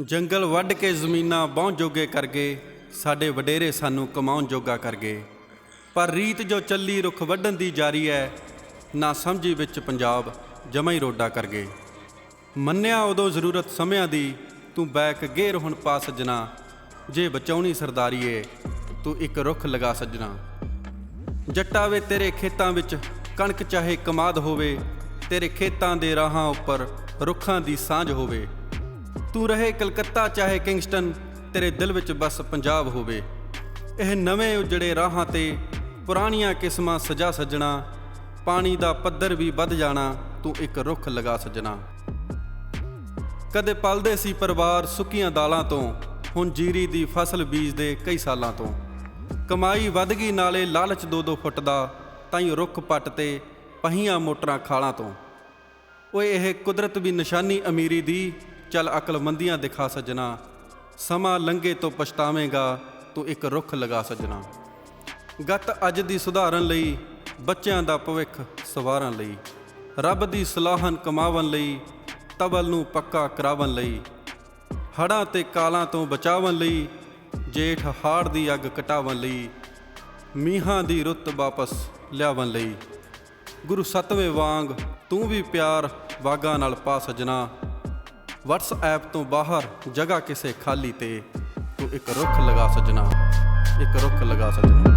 ਜੰਗਲ ਵੱਢ ਕੇ ਜ਼ਮੀਨਾਂ ਬਾਹੋਂ ਜੋਗੇ ਕਰ ਗਏ ਸਾਡੇ ਵਡੇਰੇ ਸਾਨੂੰ ਕਮਾਉਣ ਜੋਗਾ ਕਰ ਗਏ ਪਰ ਰੀਤ ਜੋ ਚੱਲੀ ਰੁੱਖ ਵੱਢਣ ਦੀ ਜਾਰੀ ਹੈ ਨਾ ਸਮਝੀ ਵਿੱਚ ਪੰਜਾਬ ਜਮਾ ਹੀ ਰੋਡਾ ਕਰ ਗਏ ਮੰਨਿਆ ਉਦੋਂ ਜ਼ਰੂਰਤ ਸਮਿਆਂ ਦੀ, ਤੂੰ ਬੈਕ ਗੇਰ ਹੁਣ ਪਾ ਸੱਜਣਾ। ਜੇ ਬਚਾਉਣੀ ਸਰਦਾਰੀਏ ਤੂੰ ਇੱਕ ਰੁੱਖ ਲਗਾ ਸੱਜਣਾ। ਜੱਟਾ ਵੇ ਤੇਰੇ ਖੇਤਾਂ ਵਿੱਚ ਕਣਕ ਚਾਹੇ ਕਮਾਦ ਹੋਵੇ, ਤੇਰੇ ਖੇਤਾਂ ਦੇ ਰਾਹਾਂ ਉੱਪਰ ਰੁੱਖਾਂ ਦੀ ਸਾਂਝ ਹੋਵੇ। ਤੂੰ ਰਹੇ ਕਲਕੱਤਾ, ਚਾਹੇ ਕਿੰਗਸਟਨ, ਤੇਰੇ ਦਿਲ ਵਿੱਚ ਬਸ ਪੰਜਾਬ ਹੋਵੇ। ਇਹ ਨਵੇਂ ਉਜੜੇ ਰਾਹਾਂ ਤੇ ਪੁਰਾਣੀਆਂ ਕਿਸਮਾਂ ਸਜਾ ਸੱਜਣਾ, ਪਾਣੀ ਦਾ ਪੱਧਰ ਵੀ ਵੱਧ ਜਾਣਾ, ਤੂੰ ਇੱਕ ਰੁੱਖ ਲਗਾ ਸੱਜਣਾ। ਕਦੇ ਪਲਦੇ ਸੀ ਪਰਿਵਾਰ ਸੁੱਕੀਆਂ ਦਾਲਾਂ ਤੋਂ, ਹੁਣ ਜੀਰੀ ਦੀ ਫਸਲ ਬੀਜਦੇ ਕਈ ਸਾਲਾਂ ਤੋਂ। ਕਮਾਈ ਵੱਧ ਗਈ ਨਾਲੇ ਲਾਲਚ ਦੋ ਦੋ ਫੁੱਟ ਦਾ, ਤਾਈ ਰੁੱਖ ਪੱਟ ਤੇ ਪਹੀਆਂ ਮੋਟਰਾਂ ਖਾਲਾਂ ਤੋਂ। ਓਏ ਇਹ ਕੁਦਰਤ ਵੀ ਨਿਸ਼ਾਨੀ ਅਮੀਰੀ ਦੀ ਚੱਲ ਅਕਲਮੰਦੀਆਂ ਦਿਖਾ ਸੱਜਣਾ। ਸਮਾਂ ਲੰਘੇ ਤੋਂ ਪਛਤਾਵੇਂਗਾ, ਤੂੰ ਇੱਕ ਰੁੱਖ ਲਗਾ ਸੱਜਣਾ। ਗਤ ਅੱਜ ਦੀ ਸੁਧਾਰਨ ਲਈ, ਬੱਚਿਆਂ ਦਾ ਭਵਿੱਖ ਸਵਾਰਨ ਲਈ। ਰੱਬ ਦੀ ਸਲਾਹਨ ਕਮਾਵਣ ਲਈ ਤਬਲ ਨੂੰ ਪੱਕਾ ਕਰਾਵਣ ਲਈ। ਹੜਾਂ ਤੇ ਕਾਲਾਂ ਤੋਂ ਬਚਾਵਣ ਲਈ, ਜੇਠ ਹਾੜ ਦੀ ਅੱਗ ਕਟਾਵਣ ਲਈ। ਮੀਹਾਂ ਦੀ ਰੁੱਤ ਵਾਪਸ ਲਿਆਵਣ ਲਈ। ਗੁਰੂ ਸਤਵੇਂ ਵਾਂਗ ਤੂੰ ਵੀ ਪਿਆਰ ਵਾਗਾ ਨਾਲ ਪਾ ਸਜਣਾ। WhatsApp ਤੋਂ ਬਾਹਰ ਜਗ੍ਹਾ ਕਿਸੇ ਖਾਲੀ ਤੇ ਤੂੰ ਇੱਕ ਰੁੱਖ ਲਗਾ ਸਜਣਾ ਇੱਕ ਰੁੱਖ ਲਗਾ ਸਜਣਾ